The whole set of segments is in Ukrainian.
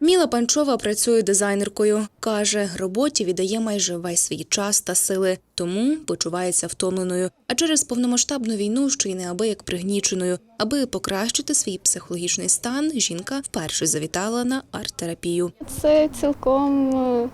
Міла Панчова працює дизайнеркою. Каже, роботі віддає майже весь свій час та сили, тому почувається втомленою. А через повномасштабну війну ще й неабияк пригніченою. Аби покращити свій психологічний стан, жінка вперше завітала на арт-терапію. Це цілком е,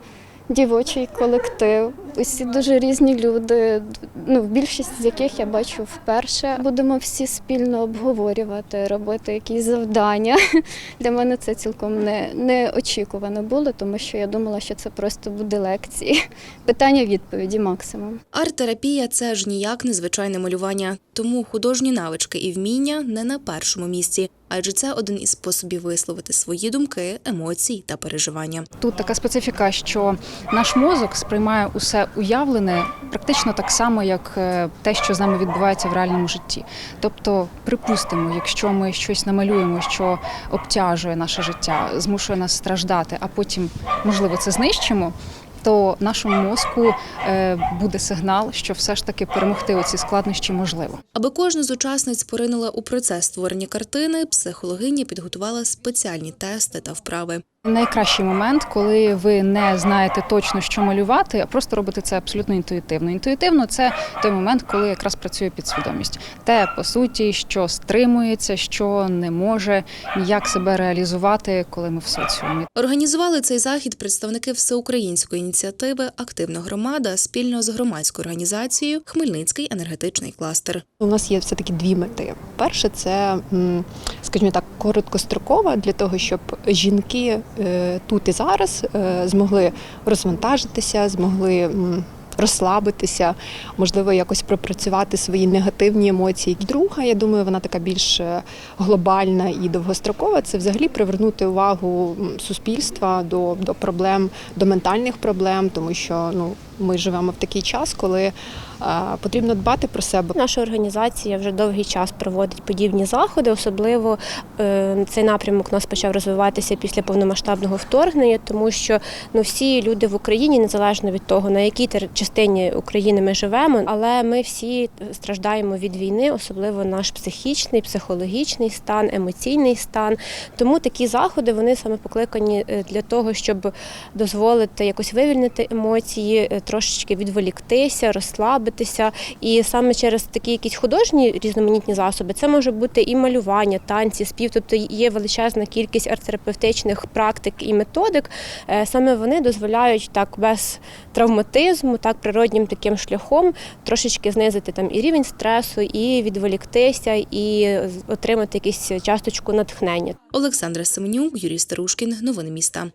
дівочий колектив. Усі дуже різні люди. Ну, більшість з яких я бачу вперше. Будемо всі спільно обговорювати, робити якісь завдання. Для мене це цілком не, неочікувано було, тому що я думала, що це просто буде лекції. Питання відповіді максимум. Арт-терапія це ж ніяк не звичайне малювання, тому художні навички і вміння не на першому місці, адже це один із способів висловити свої думки, емоції та переживання. Тут така специфіка, що наш мозок сприймає усе уявлене практично так само, як е, те, що з нами відбувається в реальному житті. Тобто, припустимо, якщо ми щось намалюємо, що обтяжує наше життя, змушує нас страждати, а потім, можливо, це знищимо. То нашому мозку е, буде сигнал, що все ж таки перемогти оці складнощі можливо. Аби кожна з учасниць поринула у процес створення картини, психологиня підготувала спеціальні тести та вправи. Найкращий момент, коли ви не знаєте точно, що малювати, а просто робите це абсолютно інтуїтивно. Інтуїтивно це той момент, коли якраз працює підсвідомість. Те, по суті, що стримується, що не може ніяк себе реалізувати, коли ми в соціумі. Організували цей захід представники всеукраїнської ініціативи Активна громада спільно з громадською організацією Хмельницький енергетичний кластер. У нас є все таки дві мети. Перше, це, скажімо так, короткострокова для того, щоб жінки тут і зараз е, змогли розвантажитися, змогли. Розслабитися, можливо, якось пропрацювати свої негативні емоції. Друга, я думаю, вона така більш е, глобальна і довгострокова. Це взагалі привернути увагу суспільства до, до проблем, до ментальних проблем, тому що ну ми живемо в такий час, коли е, потрібно дбати про себе. Наша організація вже довгий час проводить подібні заходи. Особливо е, цей напрямок у нас почав розвиватися після повномасштабного вторгнення, тому що ну всі люди в Україні, незалежно від того на якій частині України ми живемо, але ми всі страждаємо від війни, особливо наш психічний, психологічний стан, емоційний стан. Тому такі заходи вони саме покликані е, для того, щоб дозволити якось вивільнити емоції, трошечки відволіктися, розслабитися. І саме через такі якісь художні різноманітні засоби це може бути і малювання, танці, спів. Тобто є величезна кількість арт-терапевтичних практик і методик. Е, Саме вони дозволяють так без травматизму, так природнім таким шляхом трошечки знизити там і рівень стресу, і відволіктися, і отримати якусь часточку натхнення. Олександра Семенюк, Юрій Старушкін. Новини міста.